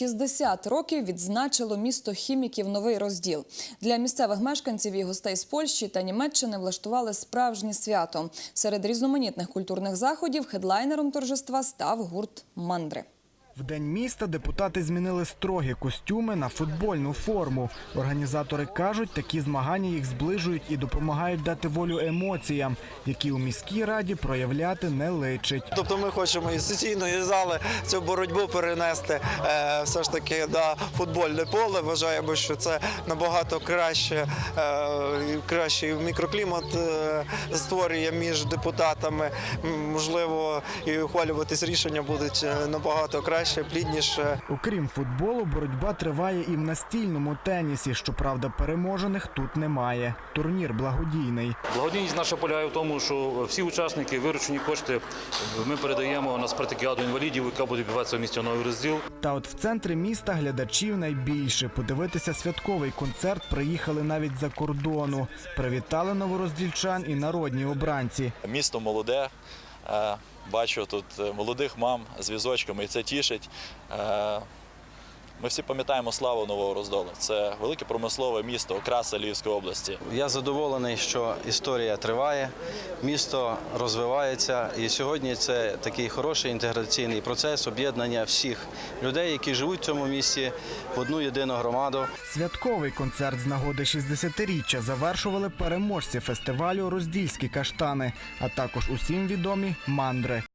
60 років відзначило місто хіміків Новий Розділ. Для місцевих мешканців і гостей з Польщі та Німеччини влаштували справжнє свято. Серед різноманітних культурних заходів хедлайнером торжества став гурт Мандри. В день міста депутати змінили строгі костюми на футбольну форму. Організатори кажуть, такі змагання їх зближують і допомагають дати волю емоціям, які у міській раді проявляти не личить. Тобто ми хочемо із сесійної зали цю боротьбу перенести е, все ж таки на футбольне поле. Вважаємо, що це набагато краще, е, кращий мікроклімат е, створює між депутатами. Можливо, і ухвалюватись рішення будуть набагато краще, плідніше. Окрім футболу, боротьба триває і в настільному тенісі. Щоправда, переможених тут немає. Турнір благодійний. Благодійність наша полягає в тому, що всі учасники виручені кошти ми передаємо на спартакіаду інвалідів, яка буде відбуватися в місті Новий розділ. Та от в центрі міста глядачів найбільше. Подивитися святковий концерт приїхали навіть за кордону. Привітали новороздільчан і народні обранці. Місто молоде. Е, Бачу тут е, молодих мам з візочками, і це тішить. Ми всі пам'ятаємо славу Нового Роздолу. Це велике промислове місто, окраса Львівської області. Я задоволений, що історія триває, місто розвивається, і сьогодні це такий хороший інтеграційний процес об'єднання всіх людей, які живуть в цьому місті в одну єдину громаду. Святковий концерт з нагоди 60-річчя завершували переможці фестивалю Роздільські каштани, а також усім відомі мандри.